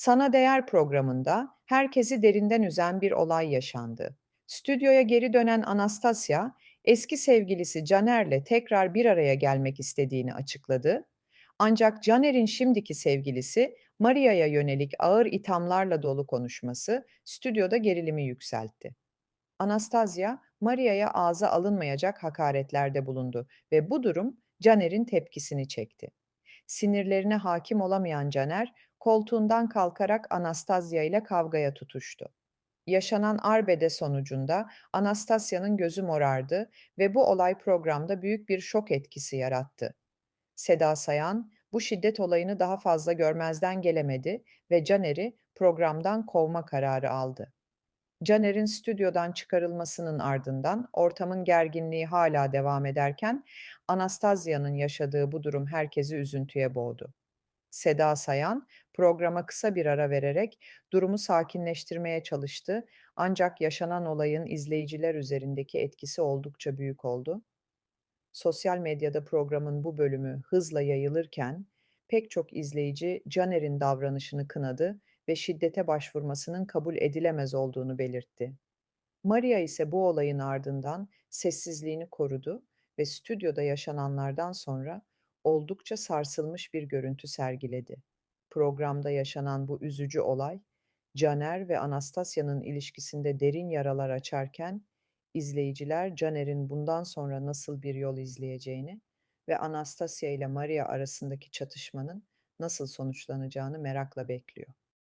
Sana Değer programında herkesi derinden üzen bir olay yaşandı. Stüdyoya geri dönen Anastasia, eski sevgilisi Caner'le tekrar bir araya gelmek istediğini açıkladı. Ancak Caner'in şimdiki sevgilisi Maria'ya yönelik ağır ithamlarla dolu konuşması stüdyoda gerilimi yükseltti. Anastasia, Maria'ya ağza alınmayacak hakaretlerde bulundu ve bu durum Caner'in tepkisini çekti. Sinirlerine hakim olamayan Caner, koltuğundan kalkarak Anastasia ile kavgaya tutuştu. Yaşanan arbede sonucunda Anastasia'nın gözü morardı ve bu olay programda büyük bir şok etkisi yarattı. Seda Sayan, bu şiddet olayını daha fazla görmezden gelemedi ve Caner'i programdan kovma kararı aldı. Caner'in stüdyodan çıkarılmasının ardından ortamın gerginliği hala devam ederken Anastasia'nın yaşadığı bu durum herkesi üzüntüye boğdu. Seda Sayan programa kısa bir ara vererek durumu sakinleştirmeye çalıştı ancak yaşanan olayın izleyiciler üzerindeki etkisi oldukça büyük oldu. Sosyal medyada programın bu bölümü hızla yayılırken pek çok izleyici Caner'in davranışını kınadı ve şiddete başvurmasının kabul edilemez olduğunu belirtti. Maria ise bu olayın ardından sessizliğini korudu ve stüdyoda yaşananlardan sonra oldukça sarsılmış bir görüntü sergiledi. Programda yaşanan bu üzücü olay, Caner ve Anastasia'nın ilişkisinde derin yaralar açarken, izleyiciler Caner'in bundan sonra nasıl bir yol izleyeceğini ve Anastasia ile Maria arasındaki çatışmanın nasıl sonuçlanacağını merakla bekliyor.